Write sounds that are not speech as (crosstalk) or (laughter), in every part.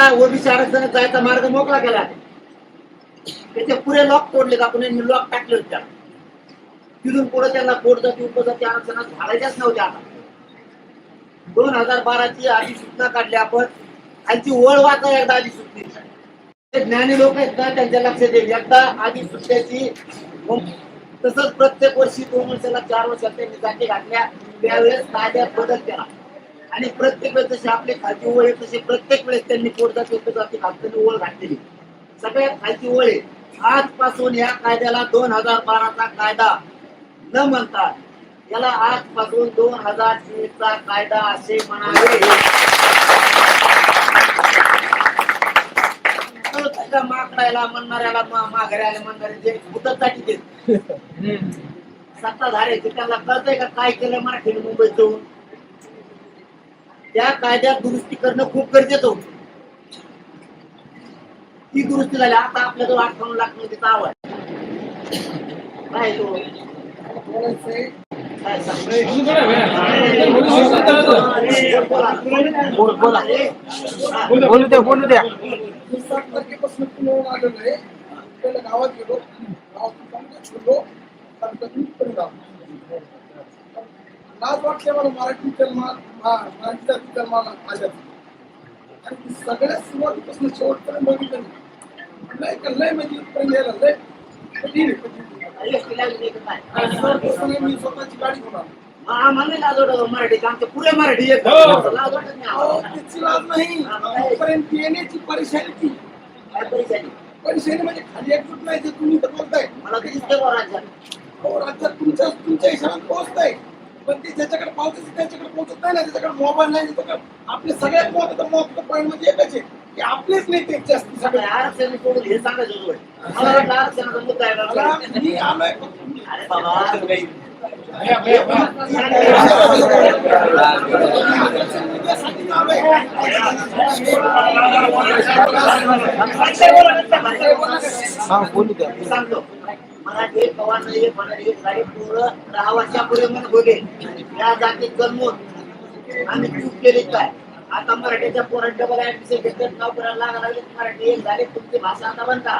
आता ओबीसी आरक्षणात जायचा मार्ग मोकळा केला. त्याचे पुरे लॉक तोडलेत आपण मी लॉक टाकले होते. त्याला. तिथून पुढे त्यांना पोटजाती उपजाती आरक्षणात घालायच्याच नव्हत्या. आता दोन हजार बाराची सूचना काढली आपण. खालची ओळ वाचा एकदा आधी सुटली. ज्ञानी लोक आहेत ना त्यांच्या लक्षात येईल. एकदा अधिसूचनेची तसंच प्रत्येक वर्षी दोन वर्षाला चार वर्षात त्यांनी जाती घातल्या. त्यावेळेस कायद्यात बदल केला. आणि प्रत्येक वेळेस जशी आपली खालची ओळ आहे तशी प्रत्येक वेळेस त्यांनी पोट जाती उपजाती घातलेली ओळ घातलेली. सगळ्यात खालची ओळ आहे आजपासून या कायद्याला दोन हजार बाराचा कायदा न म्हणता याला आजपासून दोन हजार चोवीसचा कायदा असे म्हणावे. माकडायला म्हणणाऱ्याला माघाऱ्याला म्हणणारे जे भूतसाठी देत (laughs) सत्ताधारे त्यांना कळतंय का काय केलं मराठीने मुंबईत जाऊन? त्या कायद्यात दुरुस्ती करणं खूप गरजेचं होतं ती दुरुस्ती झाली आता आपल्याजवळ अठ्ठावन्न लाखमध्ये दावा आहे तो? बोल- बोला. बोलू द्या बोलू द्या मी सात तारखेपासून पुण्याहून आलेलो आहे पहिल्या गावात गेलो गावातून चांगलं फिरलो. लाज वाटते मला मराठी जन्मा मा- मराठीचा जन्माला आल्याचं आणि सगळ्यात सुरुवातीपासून शेवटपर्यंत बघितलं लय का लय म्हणजे इथपर्यंत यायला लय कठीण आहे, मी स्वतःची गाडी घेऊन आलो मला लाज वाटत मराठी आमचे पुरे मराठी एक. लाज वाटत नाही अहो, आम्हाला. त्याची लाज नाही. येण्याची परेशानी ती. काय परिस्थिती? परेशानी म्हणजे खाली एकजूट नाही जे तुम्ही तर बोलताय मला तर दिसतंय बुवा राज्यात. हो राज्यात तुमच्या तुमच्या हिशोबाने पोहोचताय. ज्याच्याकडे पावते त्याच्याकडे पोहोचत नाही ना त्याच्याकडे मोबाईल नाही त्याच्याकडे आपले सगळ्यात महत्वाचं महत्वाचं पॉईंट म्हणजे एकच आहे की आपलेच नेते जास्त सगळे. आरक्षण सोडून हे सांगायचं होतं. मला वाटलं आरक्षणाचा मुद्दा आहे मला मी आलोय अरे बाबा. बोलू द्या सांगतो. मराठी कवा नाही मराठी गाडी पोरं दहा वर्षापूर्वी म्हणून होते या जातीत जन्मून आम्ही चूक केली काय? आता मराठीच्या पोरांच्या बघा ऍडमिशन घेतलं नाव करायला लागायला लागले. मराठी झाले तुमची भाषा आता बनता.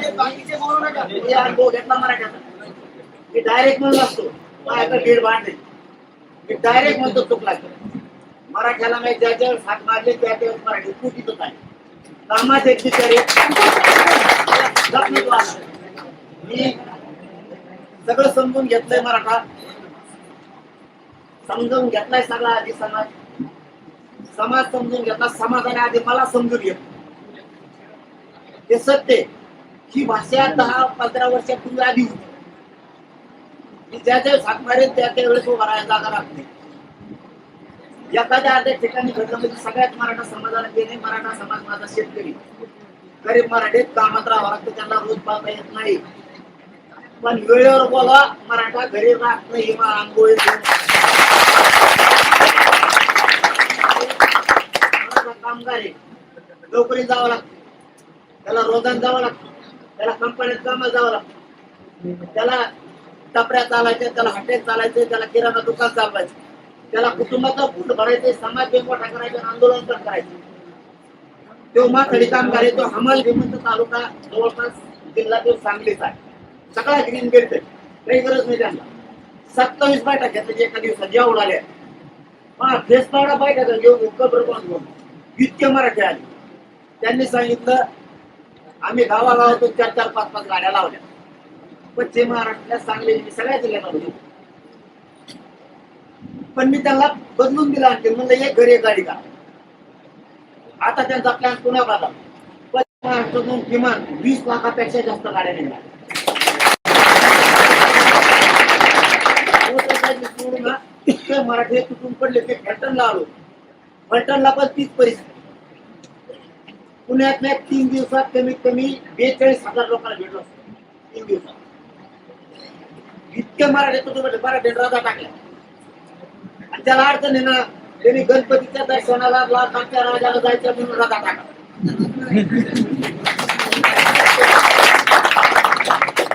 मी अनुभव घेतला मराठ्याचा. मी डायरेक्ट म्हणून असतो. माझ्याकडे दीड भांडे मी डायरेक्ट म्हणतो चुकला मराठ्याला मी ज्या ज्यावेळेस हात मारले त्या त्यावेळेस मराठी चुकीतच आहे कामात एक बिचारे मी सगळं समजून घेतलंय मराठा. समजून घेतलाय सगळा आधी समाज. समाज समजून घेतला समाजाने आधी मला समजून घेतलं. हे सत्य ही भाषा दहा पंधरा वर्षापूर्वी आधी होती. की ज्या ज्या हात मारेल त्या त्या वेळेस उभा राहायला जागा लागते एखाद्या अर्ध्या ठिकाणी घडलं म्हणजे सगळ्यात मराठा समाजाला गेले मराठा समाज माझा शेतकरी. गरीब मराठीत कामात राहावं लागतं त्यांना रोज पाहता येत नाही. पण वेळेवर बोला मराठा घरी राहत नाही आंघोळी कामगार आहे. नोकरी जावं लागतं. त्याला रोजान जावं लागतं. त्याला कंपनीत कामाला जावं लागतं. त्याला टपऱ्या चालायच्या त्याला हॉटेल चालायचे त्याला किराणा दुकान चालवायचं. त्याला कुटुंबाचा फूट भरायचे समाज मोठा करायचे आंदोलन पण करायचे. तो माथडी कामगार आहे तो हमाल तालुका जवळपास जिल्हा तो सांगलीचा आहे. सगळा ग्रीन बेल्ट आहे. काही गरज नाही त्यांना. सत्तावीस बैठक घेतल्या एका दिवसात जेवढ आल्या हा फेसपाडा बैठक घेऊन कबर घेऊन इतके मराठी आले. त्यांनी सांगितलं आम्ही गावागावातून चार चार पाच पाच गाड्या लावल्या. पश्चिम महाराष्ट्रात सांगली मी सगळ्या जिल्ह्यामध्ये. पण मी त्यांना बदलून दिला आणखी म्हणलं एक घरी एक गाडी का? आता त्यांचा प्लॅन पुन्हा बाधा पश्चिम महाराष्ट्रातून किमान वीस लाखापेक्षा जास्त गाड्या निघाल्या. इतके मराठी तुटून पडले ते फलटणला आलो. फलटणला पण तीच परिस्थिती. पुण्यातल्या तीन दिवसात कमीत कमी बेचाळीस हजार लोकांना भेटलो असतो. तीन दिवसात. इतके मराठी तुटून पडले मराठी राजा टाकल्या आणि त्याला अडचण आहे ना त्यांनी गणपतीच्या दर्शनाला लाखांच्या राजाला जायचं म्हणून राजा टाकला.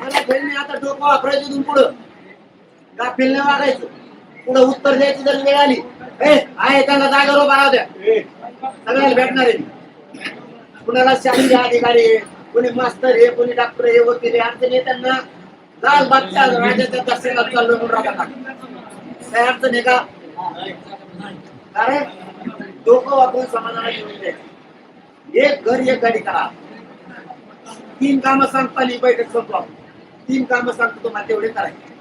मला बहिणी आता डोकं वापरायचं पुढं. गाफील वागायचं? पुढं उत्तर द्यायची जर वेळ आली. ए आहे त्यांना जागा उभा राहू द्या. सगळ्याला भेटणार आहे. कुणाला शासकीय अधिकारी कोणी मास्तर हे कोणी डॉक्टर हे वकील आहे अडचण आहे त्यांना काल बादच्या राजाच्या दर्शनात चाललो म्हणून काय अडचण आहे का? कारण डोकं वापरून समाजाला घेऊन द्यायचं एक घर एक गाडी करा. तीन कामं सांगता आणि ही बैठक संपवा. तीन कामं सांगतो तुम्हाला तेवढे करायचे.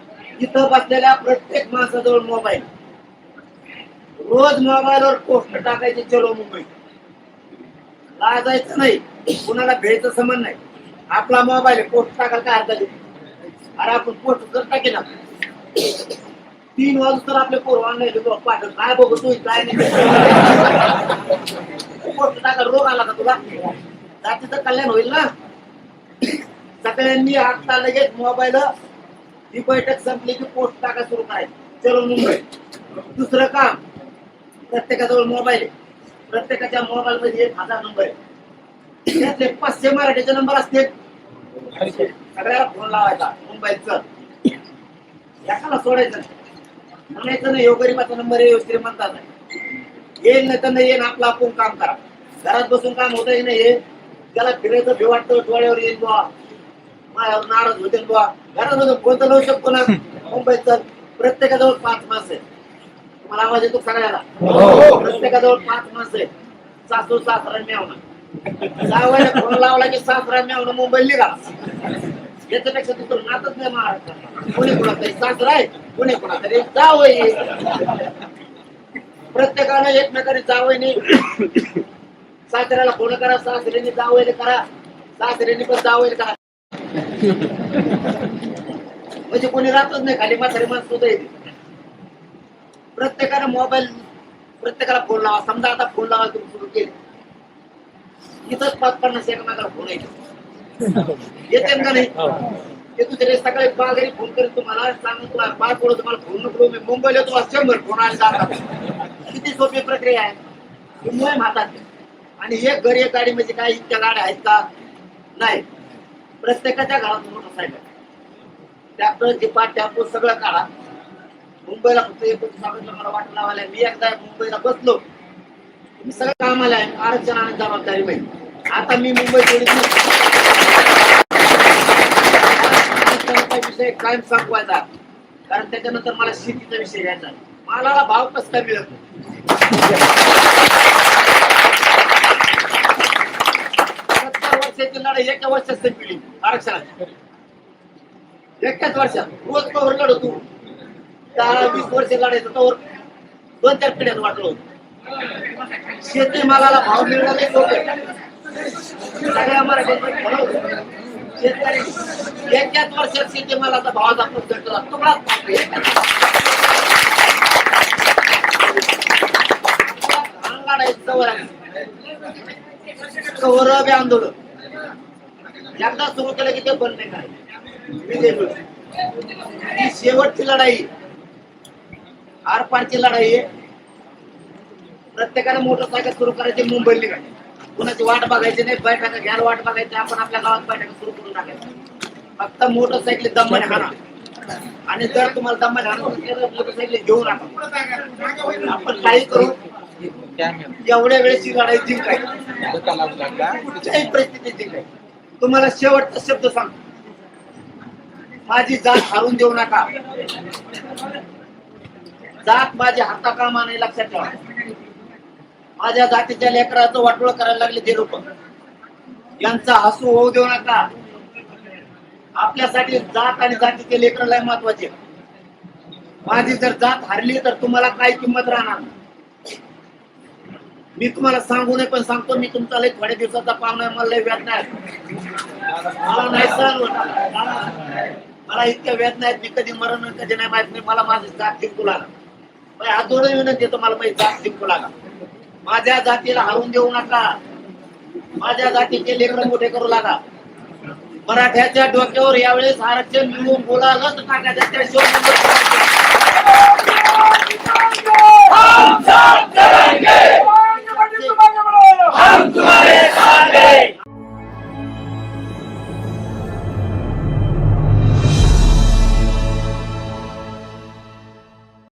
इथं बसलेल्या प्रत्येक माणसाजवळ मोबाईल रोज मोबाईलवर पोस्ट टाकायचे चलो मुंबई. लाजायचं नाही. कुणाला भेटचं समज नाही. आपला मोबाईल पोस्ट टाकायला काय अर्थ देतो अरे आपण पोस्ट जर केला. तीन वाजता तर आपले पोर ऑनलाईन पाठ काय बघू तू काय नाही. पोस्ट टाका रोग आला का तुला? जातीचं कल्याण होईल ना? सगळ्यांनी आत्ता लगेच मोबाईल ही बैठक संपली की पोस्ट टाका सुरू करायची. चलो मुंबई. दुसरं काम. प्रत्येकाजवळ मोबाईल आहे. प्रत्येकाच्या मोबाईल मध्ये एक हजार नंबर आहे. त्यातले पाचशे मराठीचे नंबर असतील. सगळ्याला फोन लावायचा मुंबईचं एकाला सोडायचं म्हणायचं नाही गरीबाचा नंबर आहे यो श्रीमंताचा आहे. येईल नाही तर नाही येईल आपलं आपण काम करा. घरात बसून काम होत नाही हे? त्याला फिरायचं भी वाटतं डोळ्यावर येईल बुवा. माझ्यावर नाराज होते बुवा. घरात बसून फोन तर लावू शकतो ना? मुंबईत प्रत्येकाजवळ पाच मास आहे तुम्हाला आवाज येतो सगळ्याला? प्रत्येकाजवळ पाच मास आहे सासू सासरा मेवणं. जावायला फोन लावला की सासरा मेवणं मुंबईला याच्यापेक्षा दुसरं नातच नाही महाराष्ट्रात कोणी कोणातरी सासरा आहे कोणी कोणातरी जावई आहे. प्रत्येकानं एकमेकाने जावईने. सासऱ्याला फोन करा सासऱ्याने जावईने करा. सासऱ्याने पण जावईने करा. म्हणजे कोणी राहतच नाही खाली म्हातारी माणसं सुद्धा येते. प्रत्येकानं मोबाईल प्रत्येकाला फोन लावा. समजा आता फोन लावा तुम्ही सुरू केले. इथंच पाच पन्नास एकमेकाला फोन येतो येते का नाही? ते दुसरे सकाळी बागरी फोन करेल तुम्हाला सांगून तुम्हाला पाच पडू तुम्हाला फोन नको मी मुंबईला तुम्हाला शंभर फोन आले जातात. किती सोपी प्रक्रिया आहे. मुंबई हातात आणि हे घर एक गाडी म्हणजे काय? इतक्या गाड्या आहेत का? नाही. प्रत्येकाच्या घरात मोटरसायकल ट्रॅक्टर जिपा टॅम्पो सगळं काढा. मुंबईला फक्त एक गोष्ट सांगितलं मला वाटलं लावायला मी एकदा मुंबईला बसलो. मी सगळं कामाला आहे. आरक्षणाने जबाबदारी माहिती आता मी मुंबई विषय कायम संपवायचा. कारण त्याच्यानंतर मला शेतीचा विषय घ्यायचा मालाला भाव कस काय मिळत सत्तर वर्षाची लढाई एका वर्षात संपली आरक्षणाची. एकाच वर्षात. रोज कवर लढतो. तू दहा वीस वर्ष लढायचं तोवर दोन चार पिढ्यात वाटलो शेती मालाला भाव मिळणार नाही सगळ्या मराठ्यांचे खरं होतं. शेतकरी एकाच वर्षात शेती मालाचा भावाचा प्रश्न झाला तुकडा सौरभ आंदोलन. एकदा सुरू केलं की ते बंद नाही शेवटची लढाई आरपारची लढाई प्रत्येकाने मोटरसायकल सुरू करायची मुंबईला निघाली कुणाची वाट बघायची नाही बैठका घ्यायला वाट बघायची आपण आपल्या गावात बैठका सुरू करून टाकायचं फक्त मोटरसायकल दमाने हाणा. आणि जर तुम्हाला दमाने हाणा मोटरसायकल घेऊन आणा आपण काही करू एवढ्या वेळेची लढाई जिंकाय कुठच्याही परिस्थितीत जिंकाय तुम्हाला शेवटचा शब्द सांग माझी जात हारून देऊ नका. जात माझी हाता कामा नाही लक्षात ठेवा. माझ्या जातीच्या लेकराचं वाटोळ करायला लागले ते लोक. यांचा हसू होऊ देऊ नका. आपल्यासाठी जात आणि जातीचे लेकर लय महत्त्वाचे. माझी जर जात हारली तर तुम्हाला काय किंमत राहणार? मी तुम्हाला सांगू नये पण सांगतो मी तुमचा लय थोड्या दिवसाचा पाहुणा मला लय वेदना आहे. मला नाही सहन मला- इतक्या वेदना आहेत मी कधी मरण कधी नाही माहीत नाही. मला माझी जात जिंकू लागा माझ्या हात जोडून विनंती येतो मला माझी जात जिंकू लागा माझ्या जातीला हरून देऊ नका. माझ्या जातीचे लेकर मोठे करू लागा. मराठ्याच्या डोक्यावर यावेळेस आरक्षण मिळवून बोलायलाच टाकायचं त्याशिवाय